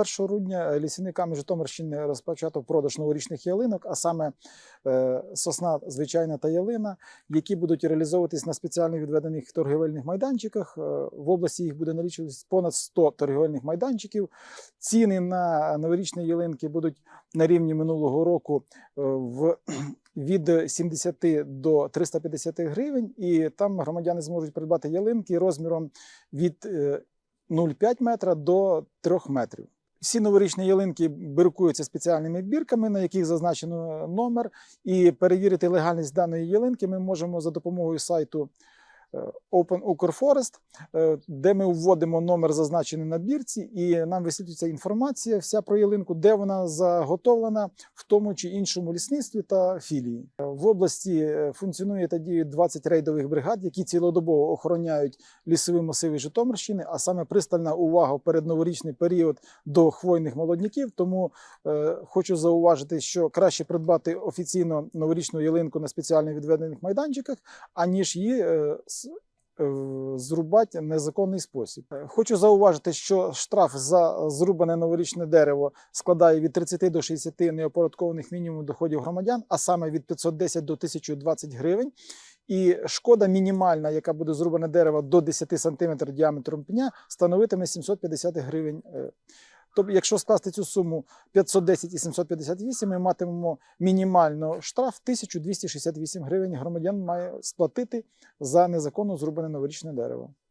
1 грудня лісівниками Житомирщини розпочато продаж новорічних ялинок, а саме е, сосна звичайна та ялина, які будуть реалізовуватись на спеціально відведених торгівельних майданчиках. Е, В області їх буде налічуватись понад 100 торгівельних майданчиків. Ціни на новорічні ялинки будуть на рівні минулого року е, в від 70 до 350 гривень, і там громадяни зможуть придбати ялинки розміром від е, 0,5 метра до 3 метрів. Всі новорічні ялинки біркуються спеціальними бірками, на яких зазначено номер, і перевірити легальність даної ялинки ми можемо за допомогою сайту Open Ukr е, де ми вводимо номер, зазначений на бірці, і нам висвітлюється інформація вся про ялинку, де вона заготовлена в тому чи іншому лісництві та філії. Е, В області е, функціонує та діє 20 рейдових бригад, які цілодобово охороняють лісові масиви Житомирщини, а саме пристальна увага в передноворічний період до хвойних молодняків. Тому е, хочу зауважити, що краще придбати офіційно новорічну ялинку на спеціально відведених майданчиках, аніж її е, с- е, зрубати в незаконний спосіб. Е, Хочу зауважити, що штраф за зрубане новорічне дерево складає від 30 до 60 неоподаткованих мінімумів доходів громадян, а саме від 510 до 1020 гривень. І шкода мінімальна, яка буде зрубане дерево до 10 см діаметром пня, становитиме 750 гривень. Тобто, якщо скласти цю суму 510 і 758, ми матимемо мінімально штраф 1268 гривень. Громадян має сплатити за незаконно зрубане новорічне дерево.